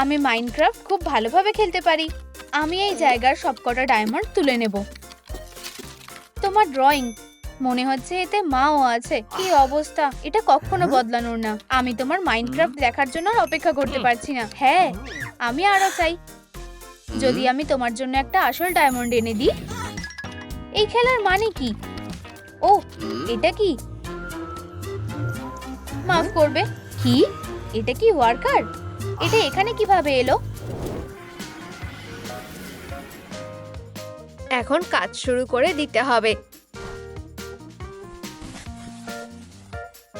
আমি মাইনক্রাফট খুব ভালোভাবে খেলতে পারি। আমি এই জায়গার সবকটা ডায়মন্ড তুলে নেব। তোমার ড্রয়িং মনে হচ্ছে এতে মাও আছে। কি অবস্থা? এটা কখনো বদলানোর না। আমি তোমার মাইনক্রাফট দেখার জন্য আর অপেক্ষা করতে পারছি না। হ্যাঁ আমি আরও চাই। যদি আমি তোমার জন্য একটা আসল ডায়মন্ড এনে দিই এই খেলার মানে কি? ও এটা কি? মাফ করবে। কি? এটা কি ওয়ার্কার এটা এখানে কীভাবে এলো? এখন কাজ শুরু করে দিতে হবে।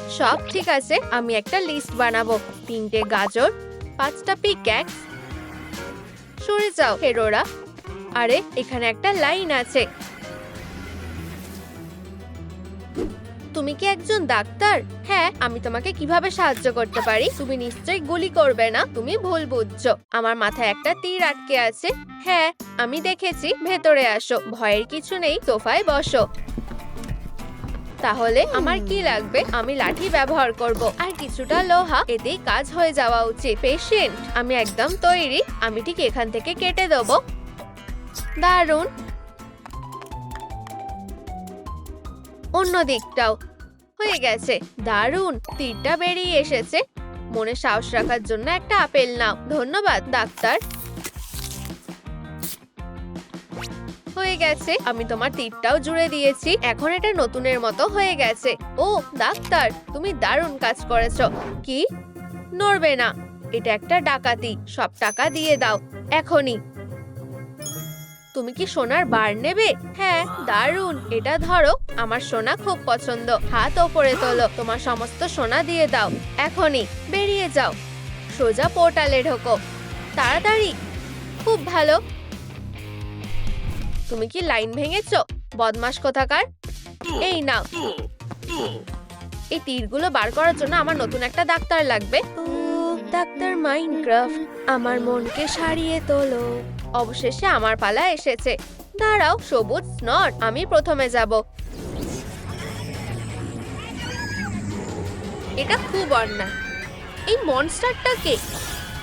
সব ঠিক আছে, আমি একটা লিস্ট বানাবো। তিনটে গাজর, পাঁচটা পিক্যাক্স সরে যাও, হেরোরা। আরে, এখানে একটা লাইন আছে। তুমি কি একজন ডাক্তার? হ্যাঁ আমি তোমাকে কীভাবে সাহায্য করতে পারি? তুমি নিশ্চয়ই গুলি করবে না? তুমি ভুল বুঝছ। আমার মাথায় একটা তীর আটকে আছে। হ্যাঁ আমি দেখেছি। ভেতরে আসো। ভয়ের কিছু নেই। সোফায় বসো। তাহলে আমার কি লাগবে? আমি লাঠি ব্যবহার করব। আর কিছুটা লোহা। এতেই কাজ হয়ে যাওয়া উচিত। পেশেন্ট আমি একদম তৈরি। আমি ঠিক এখান থেকে কেটে দেব। দারুণ! অন্য দিকটাও হয়ে গেছে। দারুণ! তীরটা বেরিয়ে এসেছে। মনে সাহস রাখার জন্য একটা আপেল নাও। ধন্যবাদ, ডাক্তার। হয়ে গেছে। আমি তোমার তীরটাও জুড়ে দিয়েছি। এখন এটা নতুনের মতো হয়ে গেছে। ও, ডাক্তার, তুমি দারুণ কাজ করেছ। কি? নড়বে না। এটা একটা ডাকাতি। সব টাকা দিয়ে দাও। এখনই। তুমি কি সোনার বার নেবে? হ্যাঁ দারুণ। এটা ধরো, আমার সোনা খুব পছন্দ। হাত ওপরে তোলো, তোমার সমস্ত সোনা দিয়ে দাও। এখনই, বেরিয়ে যাও। সোজা পোর্টালে ঢোকো। তাড়াতাড়ি। খুব ভালো। তুমি কি লাইন ভেঙেছো? বদমাস কোথাকার? এই নাও। এই তীরগুলো বার করার জন্য আমার নতুন একটা ডাক্তার লাগবে। ডাক্তার মাইনক্রাফট, আমার মনকে সারিয়ে তোলো। অবশেষে আমার পালা এসেছে। দাঁড়াও, সবুজ স্নট আমি প্রথমে যাব। এটা খুব অন্যায়। এই মনস্টারটা কে?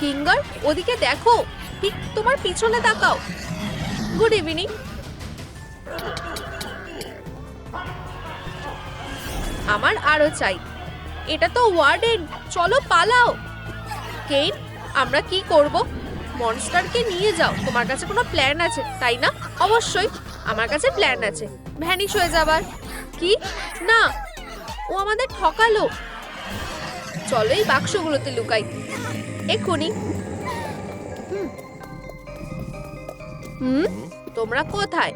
কিঙ্গার, ওদিকে দেখো। ঠিক তোমার পিছনে তাকাও। Good evening. আমার আরও চাই। এটা তো ওয়ার্ডেন। চলো, পালাও। কেইন আমরা কি করব? মনস্টারকে নিয়ে যাও, তোমার কাছে কোনো প্ল্যান আছে, তাই না? অবশ্যই, আমার কাছে প্ল্যান আছে। ভ্যানিশ হয়ে যাবার। কি? না, ও আমাদের ঠকালো। চলো এই বাক্সগুলোতে লুকাই। এক্ষুনি। হুম। তোমরা কোথায়?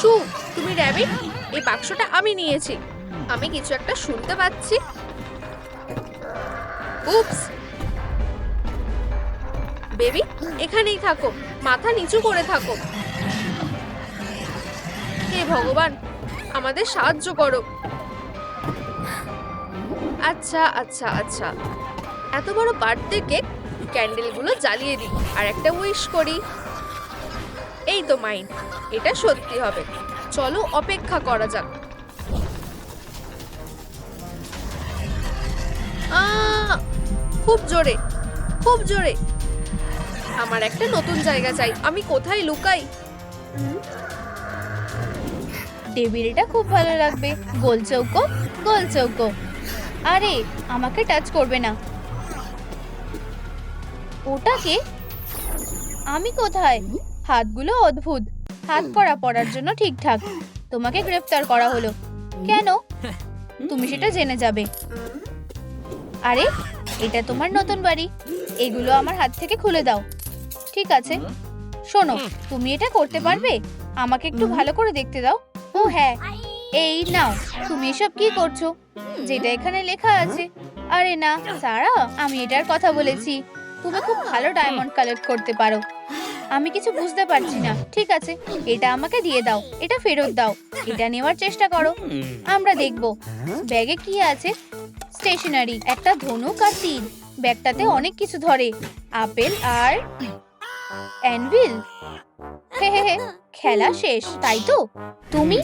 শু, তুমি র্যাবিট এই বাক্সটা আমি নিয়েছি। আমি কিছু একটা শুনতে পাচ্ছি। উপস বেবি, এখানেই থাকো। মাথা নিচু করে থাকো। হে ভগবান, আমাদের সাহায্য করো। আচ্ছা আচ্ছা আচ্ছা। এত বড় বার্থডে কেক ক্যান্ডেলগুলো জ্বালিয়ে দিই, আর একটা উইশ করি। এই তো মাইন্ড, এটা সত্যি হবে। চলো অপেক্ষা করা যাক। খুব জোরে খুব জোরে। আমার একটা নতুন জায়গা চাই। আমি কোথায় লুকাই? টেবিলটা খুব ভালো লাগবে। গোল চৌকো গোল চৌকো। আরে, আমাকে টাচ করবে না। ওটাকে? আমি কোথায়? হাতগুলো অদ্ভুত। হাত করা পড়ার জন্য ঠিকঠাক। তোমাকে গ্রেফতার করা হলো। কেন? তুমি সেটা জেনে যাবে। আরে, এটা তোমার নতুন বাড়ি। এগুলো আমার হাত থেকে খুলে দাও। ঠিক আছে। শোনো, তুমি এটা করতে পারবে? আমাকে একটু ভালো করে দেখতে দাও। ও হ্যাঁ। এই নাও, তুমি এসব কি করছ? যেটা এখানে লেখা আছে। আরে না, সারা, আমি এটার কথা বলেছি। তুমি খুব ভালো ডায়মন্ড কালেক্ট করতে পারো। আমি কিছু বুঝতে পারছি না। ঠিক আছে, এটা আমাকে দিয়ে দাও। এটা ফেরত দাও। এটা নেওয়ার চেষ্টা করো। আমরা দেখব। ব্যাগে কি আছে? স্টেশনারি। একটা ধনুক আর তীর ব্যাগটাতে অনেক কিছু ধরে। আপেল আর অ্যানভিল হে হে হে, খেলা শেষ, তাই তো? তুমি?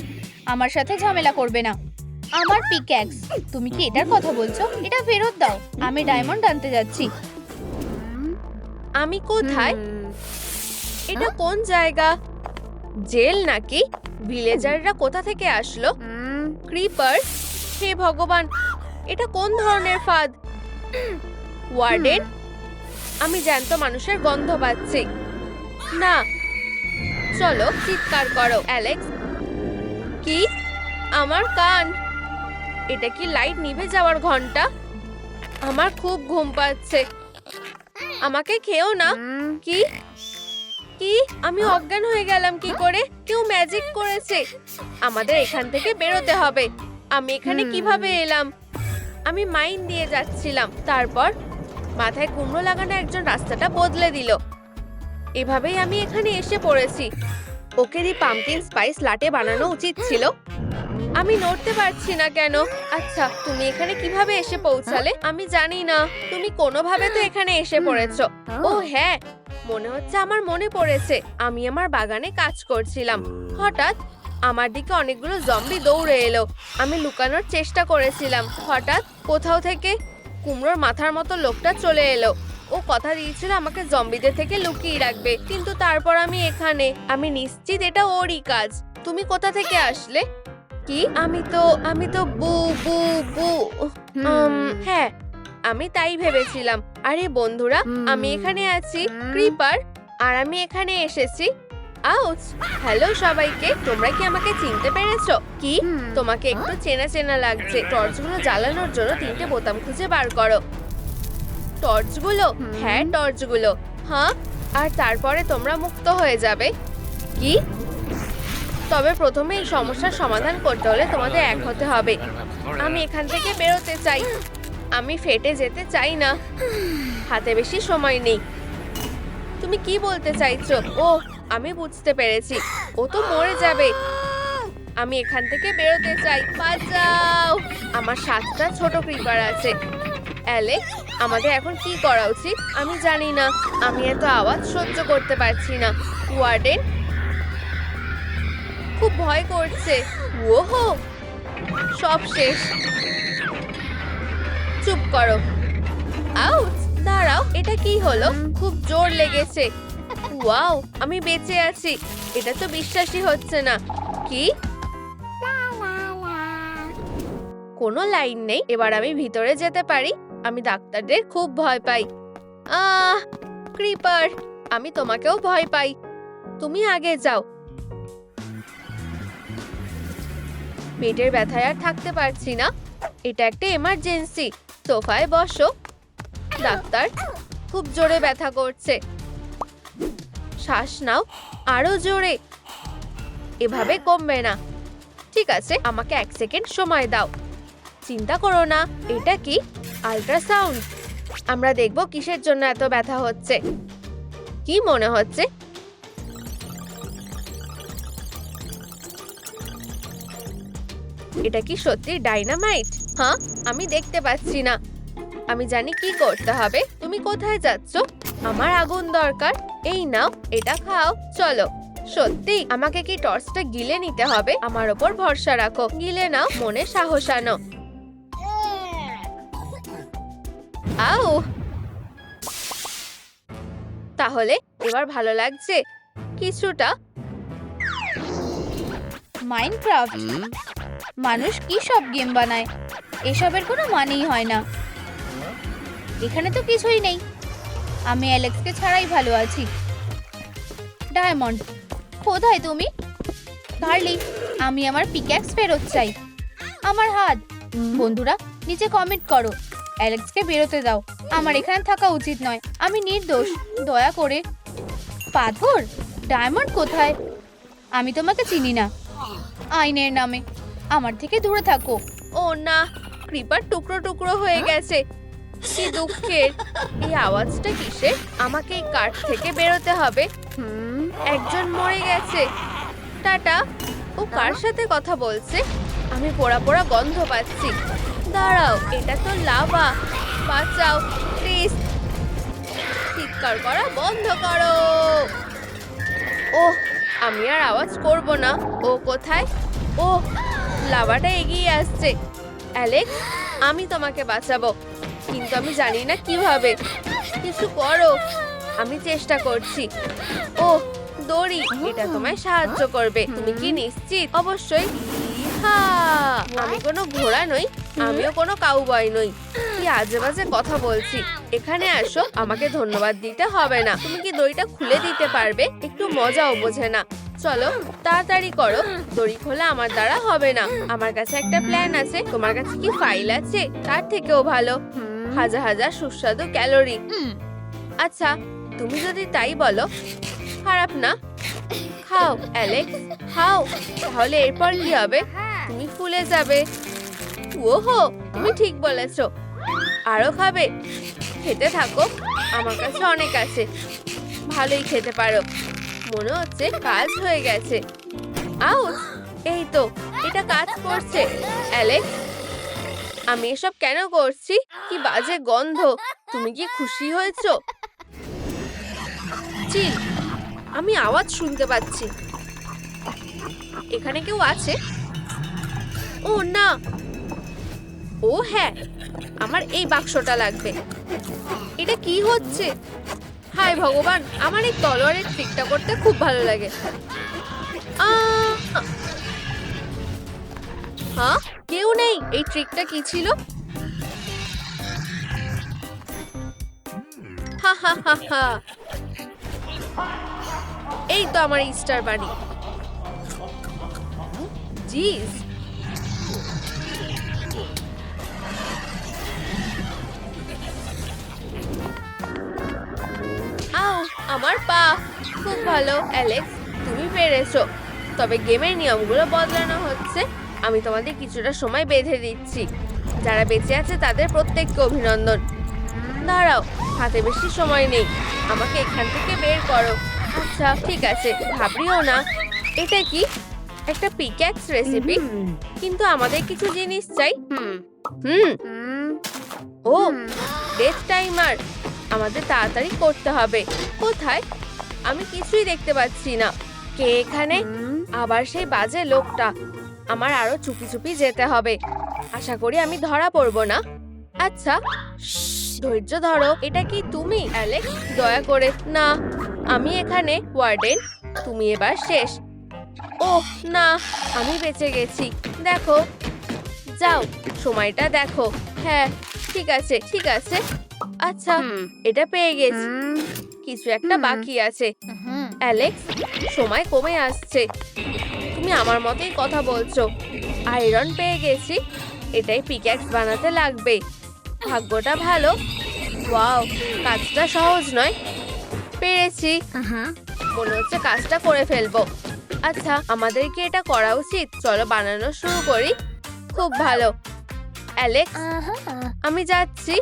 আমার সাথে ঝামেলা করবে না। আমার পিক্যাক্স তুমি কি এটার কথা বলছো? এটা ফেরত দাও, আমি ডায়মন্ড আনতে যাচ্ছি। আমি কোথায়? এটা কোন জায়গা? জেল নাকি? ভিলেজাররা কোথা থেকে আসলো? ক্রিপার হে ভগবান, এটা কোন ধরনের ফাঁদ? ওয়ার্ডেন আমি জ্যান্ত মানুষের গন্ধ পাচ্ছি। না চলো চিৎকার করো অ্যালেক্স। কি? আমার কান? এটা কি লাইট নিভে যাওয়ার ঘণ্টা? আমার খুব ঘুম পাচ্ছে। আমাকে খেও না। কি? কি? আমি অজ্ঞান হয়ে গেলাম কি করে? কেউ ম্যাজিক করেছে। আমাদের এখান থেকে বেরোতে হবে। আমি এখানে কীভাবে এলাম? আমি মাইন দিয়ে যাচ্ছিলাম। তারপর মাথায় কুমড়ো লাগানো একজন রাস্তাটা বদলে দিল। এভাবেই আমি এখানে এসে পড়েছি। ওকে দি পামকিন স্পাইস লাটে বানানো উচিত ছিল। আমি নড়তে পারছি না কেন? আচ্ছা তুমি এখানে কীভাবে এসে পৌঁছালে? আমি জানি না। তুমি কোনোভাবে তো এখানে এসে পড়েছো। ও। হ্যাঁ। মনে হচ্ছে আমার মনে পড়েছে। আমি আমার বাগানে কাজ করছিলাম। হঠাৎ আমার দিকে অনেকগুলো জম্বি দৌড়ে এলো। আমি লুকানোর চেষ্টা করেছিলাম। হঠাৎ কোথাও থেকে কুমড়োর মাথার মতো লোকটা চলে এলো। ও কথা দিয়েছিল আমাকে জম্বিদের থেকে লুকিয়ে রাখবে কিন্তু তারপর আমি এখানে। আমি নিশ্চিত এটা ওরই কাজ। তুমি কোথা থেকে আসলে? কি? আমি তো আমি তো বু বু বু হ্যাঁ আমি তাই ভেবেছিলাম। আরে বন্ধুরা আমি এখানে আছি ক্রিপার আর আমি এখানে এসেছি। আউচ হ্যালো সবাইকে। তোমরা কি আমাকে চিনতে পেরেছ? কি? তোমাকে একটু চেনা চেনা লাগছে। টর্চগুলো জ্বালানোর জন্য তিনটে বোতাম খুঁজে বার করো। টর্চগুলো? হ্যাঁ টর্চগুলো। হ্যাঁ আর তারপরে তোমরা মুক্ত হয়ে যাবে। কি? তবে প্রথমে এই সমস্যার সমাধান করতে হলে তোমাদের এক হতে হবে। আমি এখান থেকে বেরোতে চাই। আমি ফেটে যেতে চাই না। হাতে বেশি সময় নেই। তুমি কি বলতে চাইছো? ও আমি বুঝতে পেরেছি। ও তো মরে যাবে। আমি এখান থেকে বেরোতে চাই। বাঁচাও! আমার সাতটা ছোট ক্রিপার আছে। অ্যালেক্স, আমাদের এখন কি করা উচিত? আমি জানি না। আমি এত আওয়াজ সহ্য করতে পারছি না। ওয়ার্ডেন খুব ভয় করছে। ওহো! সব শেষ। চুপ করো। আউচ! দাঁড়াও, এটা কি হলো? খুব জোর লেগেছে। ওয়াও, আমি বেঁচে আছি। এটা তো বিশ্বাসই হচ্ছে না। কি? কোনো লাইন নেই, এবার আমি ভিতরে যেতে পারি। আমি ডাক্তারদের খুব ভয় পাই। আহ, ক্রিপার, আমি তোমাকেও ভয় পাই। তুমি আগে যাও। পেটের ব্যথায় আর থাকতে পারছি না। এটা একটা এমার্জেন্সি সোফায় বসো। ডাক্তার, খুব জোরে ব্যথা করছে। শ্বাস নাও, আরও জোরে। এভাবে কমবে না। ঠিক আছে, আমাকে এক সেকেন্ড সময় দাও। চিন্তা করো না, এটা কি? আল্ট্রাসাউন্ড। আমরা দেখব কিসের জন্য এত ব্যথা হচ্ছে। কি মনে হচ্ছে? এটা কি সত্যি ডাইনামাইট? হ্যাঁ আমি দেখতে পাচ্ছি না। আমি জানি কি করতে হবে। তুমি কোথায় যাচ্ছ? আমার আগুন দরকার। এই নাও এটা খাও চলো। সত্যি আমাকে কি টর্চটা গিলে নিতে হবে? আমার ওপর ভরসা রাখো। গিলে নাও মনে সাহস আনো। আও তাহলে এবার ভালো লাগছে? কিছুটা। মাইনক্রাফট। মানুষ কি সব গেম বানায়? এসবের কোনো মানেই হয় না। এখানে তো কিছুই নেই। আমি অ্যালেক্সকে ছাড়াই ভালো আছি। ডায়মন্ড কোথায় তুমি? কার্লি আমি আমার পিক্যাক্স ফেরত চাই। আমার হাত বন্ধুরা নিচে কমেন্ট করো। অ্যালেক্সকে বেরোতে দাও। আমার এখানে থাকা উচিত নয়। আমি নির্দোষ। দয়া করে। পাথর? ডায়মন্ড কোথায়? আমি তোমাকে চিনি না। আইনের নামে। আমার থেকে দূরে থাকো। ও না কৃপার টুকরো টুকরো হয়ে? গেছে। কি দুঃখের? এই আওয়াজটা কিসের আমাকে এই কাঠ থেকে বেরোতে হবে। একজন মরে গেছে। টাটা। ও কার সাথে কথা বলছে? আমি পোড়া পোড়া গন্ধ পাচ্ছি। দাঁড়াও, এটা তো লাভা। বাঁচাও, প্লিজ। চিৎকার করা বন্ধ করো। ও আমি আর আওয়াজ করব না। ও কোথায়? ও লাভাটা এগিয়ে আসছে। অ্যালেক্স, আমি তোমাকে বাঁচাবো। কিন্তু আমি জানি না কীভাবে। কিছু করো। আমি চেষ্টা করছি। ও দড়ি এটা তোমায় সাহায্য করবে। তুমি কি নিশ্চিত? অবশ্যই! আমি কোনো ঘোড়া নই আমিও কোনো কাউবয় নই। কি আজে বাজে কথা বলছি। এখানে আসো আমাকে ধন্যবাদ দিতে হবে না। তুমি কি দড়িটা খুলে দিতে পারবে? একটু মজাও বোঝে না। চলো তাড়াতাড়ি করো। দড়ি খোলা আমার দ্বারা হবে না। আমার কাছে একটা প্ল্যান আছে। তোমার কাছে কি ফাইল আছে? তার থেকেও ভালো। হাজার হাজার সুস্বাদু ক্যালোরি। আচ্ছা তুমি যদি তাই বলো খারাপ না? খাও অ্যালেক্স খাও। তাহলে এরপর কি হবে? তুমি ফুলে যাবে। ওহো তুমি ঠিক বলেছ। আরও খাবে। খেতে থাকো আমার কাছে অনেক আছে। ভালোই খেতে পারো। মনে হচ্ছে কাজ হয়ে গেছে। আউট এই তো এটা কাজ করছে। অ্যালেক্স আমি এসব কেন করছি? কি বাজে গন্ধ। তুমি কি খুশি হয়েছো? চিল আমি আওয়াজ শুনতে পাচ্ছি। এখানে কেউ আছে? ও, না। ও হ্যাঁ আমার এই বাক্সটা লাগবে। এটা কি হচ্ছে? হায় ভগবান, আমার এই তলোয়ারের ট্রিকটা করতে খুব ভালো লাগে! হ্যাঁ? কেউ নেই। এই ট্রিকটা কি ছিল? এই তো আমার ইস্টার বাড়ি আও আমার পা। খুব ভালো, অ্যালেক্স। তুমি পেরেছ তবে গেমের নিয়মগুলো বদলানো হচ্ছে। আমি তোমাদের কিছুটা সময় বেঁধে দিচ্ছি। যারা বেঁচে আছে তাদের প্রত্যেককে অভিনন্দন। দাঁড়াও, হাতে বেশি সময় নেই। আমাকে এখান থেকে বের করো। আচ্ছা ঠিক আছে, ঘাবড়িও না। এটা কি? একটা পিক্যাক্স রেসিপি কিন্তু আমাদের কিছু জিনিস চাই। হুম ও ডেথ টাইমার আমাদের তাড়াতাড়ি করতে হবে। কোথায়? আমি কিছুই দেখতে পাচ্ছি না। কে এখানে? আবার সেই বাজে লোকটা। আমার আরও চুপি চুপি যেতে হবে। আশা করি আমি ধরা পড়ব না। আচ্ছা ধৈর্য ধরো এটা কি তুমি? অ্যালেক্স দয়া করে না আমি এখানে ওয়ার্ডেন তুমি এবার শেষ। ও না আমি বেঁচে গেছি। দেখো যাও সময়টা দেখো। হ্যাঁ ঠিক আছে ঠিক আছে। আচ্ছা এটা পেয়ে গেছি। কিছু একটা বাকি আছে। অ্যালেক্স সময় কমে আসছে। তুমি আমার মতেই কথা বলছো। আয়রন পেয়ে গেছি। এটাই পিক্যাক্স বানাতে লাগবে। ভাগ্যটা ভালো। ওয়াও কাজটা সহজ নয়। পেরেছি। মনে হচ্ছে কাজটা করে ফেলব। আচ্ছা আমাদের কি এটা করা উচিত? চলো বানানো শুরু করি। খুব ভালো। অ্যালেক্স আমি যাচ্ছি।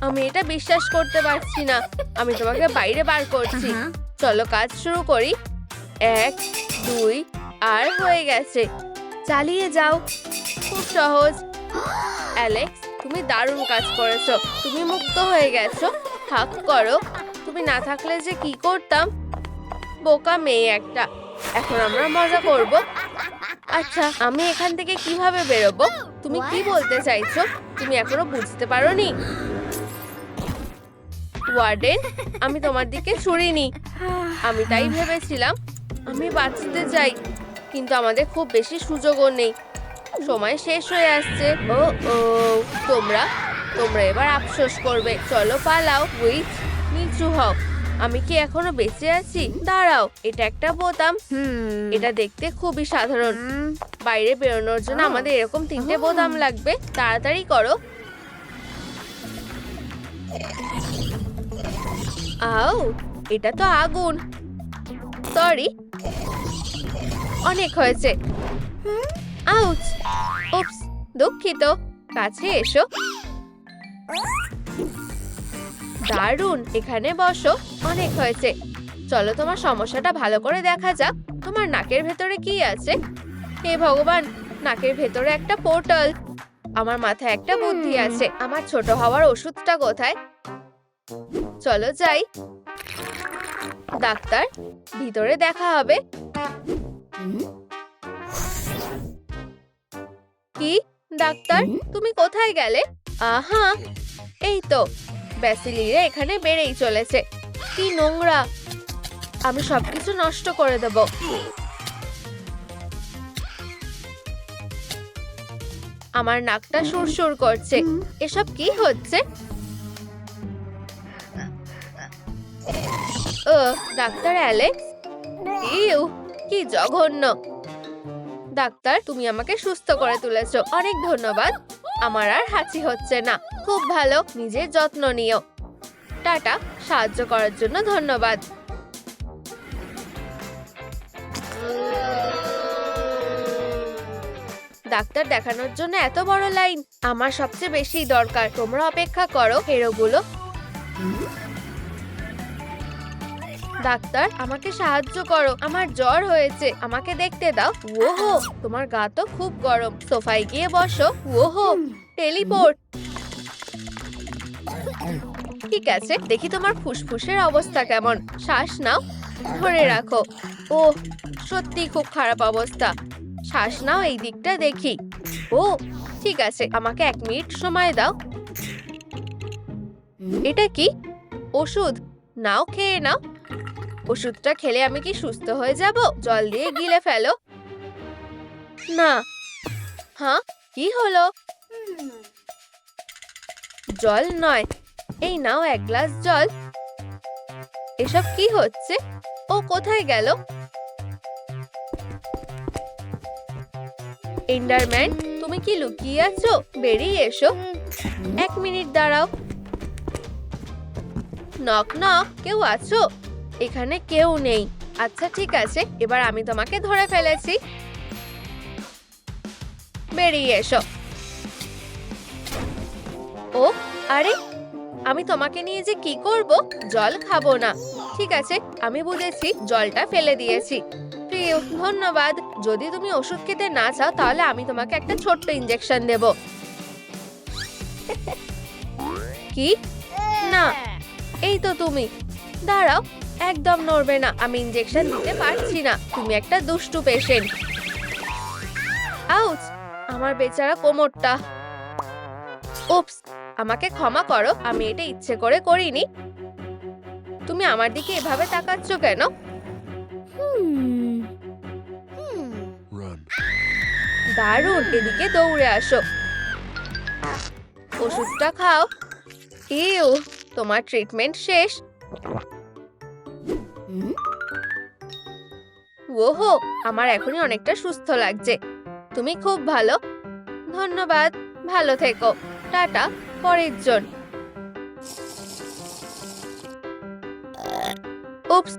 আমি এটা বিশ্বাস করতে পারছি না। আমি তোমাকে বাইরে বার করছি। চলো কাজ শুরু করি। এক দুই আর হয়ে গেছে। চালিয়ে যাও। খুব সহজ। অ্যালেক্স, তুমি দারুণ কাজ করেছ। তুমি মুক্ত হয়ে গেছো। হাক করো। তুমি না থাকলে যে কি করতাম? বোকা মেয়ে একটা। এখন আমরা মজা করব। আচ্ছা আমি এখান থেকে কীভাবে বেরোবো? তুমি কি বলতে চাইছো? তুমি এখনও বুঝতে পারোনি? ওয়ার্ডেন, আমি তোমার দিকে ছুড়িনি আমি তাই ভেবেছিলাম, আমি বাঁচতে চাই। কিন্তু আমাদের খুব বেশি সুযোগও নেই। সময় শেষ হয়ে আসছে। ও ও তোমরা তোমরা এবার আফসোস করবে। চলো পালাও উইচ নিচু হও। আমি কি এখনও বেঁচে আছি? দাঁড়াও এটা একটা বোতাম। এটা দেখতে খুবই সাধারণ। বাইরে বেরোনোর জন্য আমাদের এরকম তিনটে বোতাম লাগবে। তাড়াতাড়ি করো। আও এটা তো আগুন। সরি। অনেক হয়েছে। আউচ। উপস দুঃখিত। কাছে এসো। দারুণ এখানে বসো। অনেক হয়েছে। চলো তোমার সমস্যাটা ভালো করে দেখা যাক তোমার নাকের ভেতরে কি আছে? হে ভগবান নাকের ভেতরে একটা পোর্টাল। আমার মাথায় একটা বুদ্ধি আছে আমার ছোট হওয়ার ওষুধটা কোথায়? চলো যাই। ডাক্তার ভিতরে দেখা হবে। কি? ডাক্তার তুমি কোথায় গেলে? আহা এই তো ব্যাসিলিরা এখানে বেড়েই চলেছে। কি নোংরা। আমি সবকিছু নষ্ট করে দেব। আমার নাকটা সুরসুর করছে। এসব কি হচ্ছে? ও ডাক্তার অ্যালেক্স? ইউ কি জঘন্য। ডাক্তার, তুমি আমাকে সুস্থ করে তুলেছো। অনেক ধন্যবাদ। আমার আর হাঁচি হচ্ছে না। খুব ভালো নিজের যত্ন নিও। টাটা, সাহায্য করার জন্য ধন্যবাদ। ডাক্তার দেখানোর জন্য এত বড় লাইন। আমার সবচেয়ে বেশি দরকার। তোমরা অপেক্ষা করো, হেরোগুলো। ডাক্তার, আমাকে সাহায্য করো। আমার জ্বর হয়েছে। আমাকে দেখতে দাও। ওহো, তোমার গা তো খুব গরম। সোফায় গিয়ে বসো। ওহো, টেলিপোর্ট। ঠিক আছে, দেখি তোমার ফুসফুসের অবস্থা কেমন। শ্বাস নাও, ধরে রাখো। ও সত্যি খুব খারাপ অবস্থা। শ্বাস নাও এই দিকটা দেখি। ও, ঠিক আছে, আমাকে এক মিনিট সময় দাও। এটা কি? ওষুধ। নাও, খেয়ে নাও। ওষুধটা খেলে আমি কি সুস্থ হয়ে যাব? জল দিয়ে গিলে ফেলো। না। হ্যাঁ কি হলো? জল নয়। এই নাও এক গ্লাস জল। এসব কি হচ্ছে? ও কোথায় গেল? এন্ডারম্যান, তুমি কি লুকিয়ে আছো? বেরিয়ে এসো। এক মিনিট দাঁড়াও। নক নক, কেউ আছো? এখানে কেউ নেই। আচ্ছা ঠিক আছে, এবার আমি তোমাকে ধরে ফেলেছি। বেরিয়ে এসো। ও, আরে, আমি তোমাকে নিয়ে যে কি করব? জল খাব না। ঠিক আছে, আমি বুঝেছি, জলটা ফেলে দিয়েছি। প্রিয়, ধন্যবাদ। যদি তুমি ওষুধ খেতে না চাও, তাহলে আমি তোমাকে একটা ছোট্ট ইঞ্জেকশন দেব। কি? না, এই তো তুমি। দাঁড়াও একদম নড়বে না। আমি ইঞ্জেকশন দিতে পারছি না। তুমি একটা দুষ্টু পেশেন্ট আউচ আমার বেচারা কোমরটা। উপস আমাকে ক্ষমা করো। আমি এটা ইচ্ছে করে করিনি। তুমি আমার দিকে এভাবে তাকাচ্ছ কেন? দারুণ! এদিকে দৌড়ে আসো। ওষুধটা খাও। ইউ! তোমার ট্রিটমেন্ট শেষ। ওহো আমার এখনই অনেকটা সুস্থ লাগছে। তুমি খুব ভালো। ধন্যবাদ ভালো থেকো। টাটা পরের জন। উপস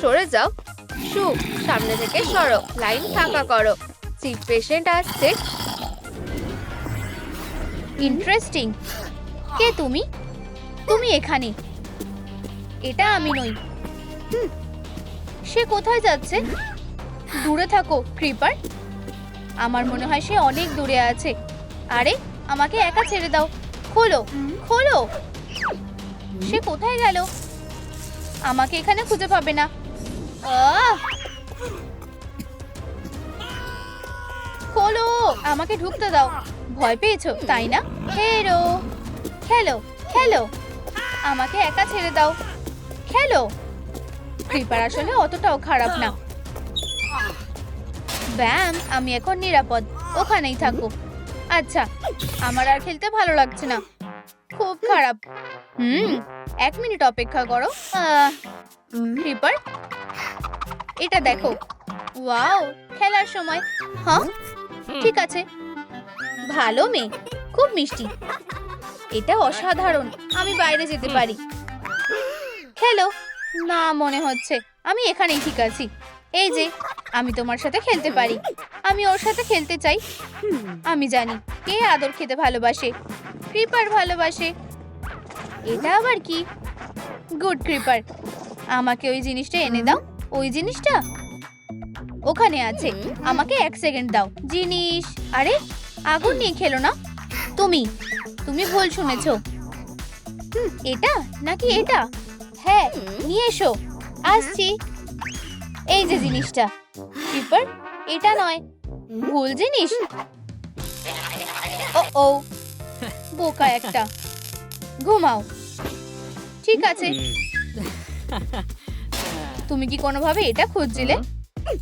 সরে যাও। শু সামনে থেকে সরো। লাইন ফাঁকা করো। চিফ পেশেন্ট আসছে। ইন্টারেস্টিং। কে তুমি? তুমি এখানে। এটা আমি নই। হুম, সে কোথায় যাচ্ছে? দূরে থাকো ক্রিপার আমার মনে হয় সে অনেক দূরে আছে। আরে, আমাকে একা ছেড়ে দাও। খোলো খোলো। সে কোথায় গেল? আমাকে এখানে খুঁজে পাবে না! খোলো, আমাকে ঢুকতে দাও। ভয় পেয়েছ, তাই না? হেরো, খেলো খেলো। আমাকে একা ছেড়ে দাও। খেলো। ক্রিপার আসলে অতটাও খারাপ না। ব্যাম আমি এখন নিরাপদ। ওখানেই থাকো। আচ্ছা আমার আর খেলতে ভালো লাগছে না। খুব খারাপ। হুম, এক মিনিট অপেক্ষা করো। ক্রিপার এটা দেখো। ওয়াও খেলার সময়। হ্যাঁ ঠিক আছে। ভালো মেয়ে, খুব মিষ্টি। এটা অসাধারণ। আমি বাইরে যেতে পারি। খেলো না মনে হচ্ছে। আমি এখানেই ঠিক আছি। এই যে, আমি তোমার সাথে খেলতে পারি। আমি ওর সাথে খেলতে চাই। আমি জানি, কে আদর খেতে ভালোবাসে ক্রিপার ভালোবাসে। এটা আবার কি? গুড ক্রিপার আমাকে ওই জিনিসটা এনে দাও। ওই জিনিসটা ওখানে আছে। আমাকে এক সেকেন্ড দাও। জিনিস। আরে, আগুন নিয়ে খেলো না? তুমি তুমি ভুল শুনেছো। এটা নাকি এটা? হ্যাঁ নিয়ে এসো। আসছি। এই যে জিনিসটা। ক্রিপার এটা নয়। ভুল জিনিস। ও ও বোকা একটা। ঘুমাও। ঠিক আছে। তুমি কি কোনোভাবে এটা খুঁজছিলে?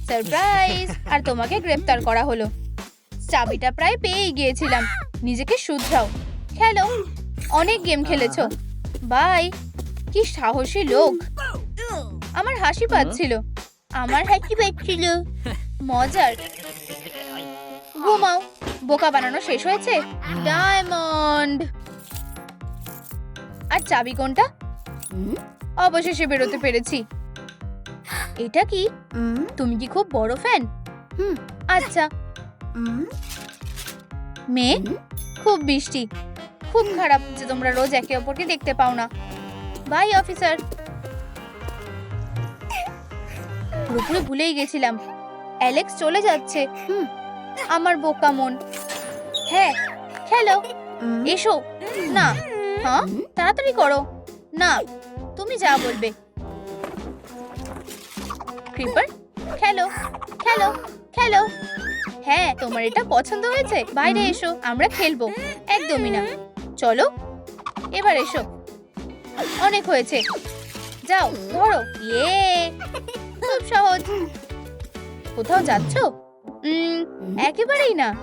সারপ্রাইজ আর তোমাকে গ্রেফতার করা হলো। চাবিটা প্রায় পেয়েই গিয়েছিলাম। নিজেকে শুধরাও। খেলো অনেক গেম খেলেছো। বাই কি সাহসী লোক। আমার হাসি পাচ্ছিল। আমার হাসি পাচ্ছিল। মজার। ঘুমাও। বোকা বানানো শেষ হয়েছে। ডায়মন্ড। আর চাবি কোনটা? অবশেষে বেরোতে পেরেছি। এটা কি? তুমি কি খুব বড় ফ্যান? হুম। আচ্ছা। মেয়ে? খুব বৃষ্টি খুব খারাপ যে তোমরা রোজ একে অপরকে দেখতে পাও না। বাই অফিসার পুরোপুরি ভুলেই গেছিলাম। অ্যালেক্স চলে যাচ্ছে। হুম আমার বোকা মন। হ্যাঁ খেলো এসো। না হ্যাঁ তাড়াতাড়ি করো। না তুমি যা বলবে। ক্রিপার খেলো খেলো খেলো হ্যাঁ তোমার এটা পছন্দ হয়েছে? বাইরে এসো আমরা খেলব। একদমই না। চলো এবার এসো। অনেক হয়েছে। যাও, ধরো। ইয়ে খুব সহজ। কোথাও যাচ্ছ? একেবারেই না।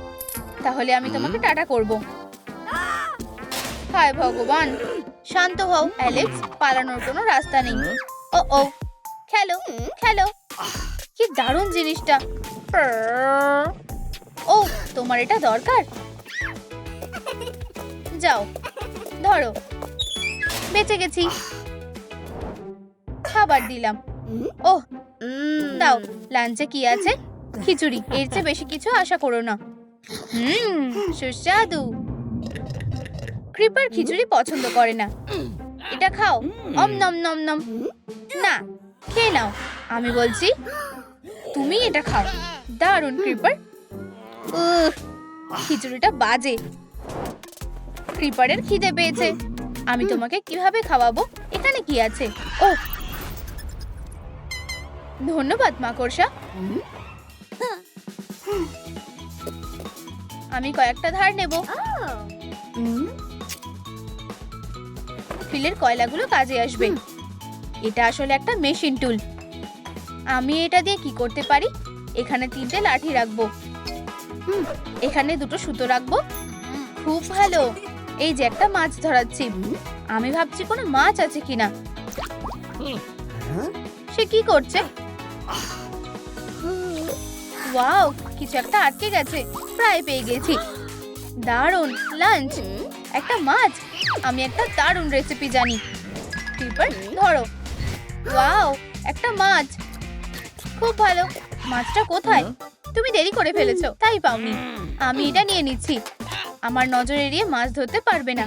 তাহলে আমি তোমাকে টাটা করব। হায় ভগবান। শান্ত হও, অ্যালেক্স। পালানোর কোনো রাস্তা নেই। ও ও। খেলো খেলো। কি দারুণ জিনিসটা। ও, তোমার এটা দরকার? যাও, ধরো। বেঁচে গেছি। খাবার দিলাম। ও দাও, লাঞ্চে কি আছে? খিচুড়ি, এর চেয়ে বেশি কিছু আশা করো না। হুম, সুস্বাদু। ক্রিপার খিচুড়ি পছন্দ করে না। এটা খাও। অম, নম নম নম। না, খেয়ে নাও। আমি বলছি, তুমি এটা খাও। দারুণ, ক্রিপার। খিচুড়িটা বাজে। ক্রিপারের খিদে পেয়েছে। আমি তোমাকে কীভাবে খাওয়াবো? এখানে কি আছে? ও ধন্যবাদ মাকড়সা আমি কয়েকটা ধার নেব। ফিলের কয়লাগুলো কাজে আসবে। এটা আসলে একটা মেশিন টুল। আমি এটা দিয়ে কি করতে পারি? এখানে তিনটে লাঠি রাখব। এখানে দুটো সুতো রাখব। খুব ভালো। এই যে একটা মাছ ধরাচ্ছি। আমি ভাবছি কোনো মাছ আছে কিনা। সে কি করছে? ওয়াও, কিছু একটা আটকে গেছে। প্রায় পেয়ে গেছি। দারুণ, লাঞ্চ। একটা মাছ। আমি একটা দারুণ রেসিপি জানি। ক্রিপার ধরো। ওয়াও, একটা মাছ। খুব ভালো। মাছটা কোথায়? তুমি দেরি করে ফেলেছো, তাই পাওনি। আমি এটা নিয়ে নিচ্ছি। আমার নজর এড়িয়ে মাছ ধরতে পারবে না।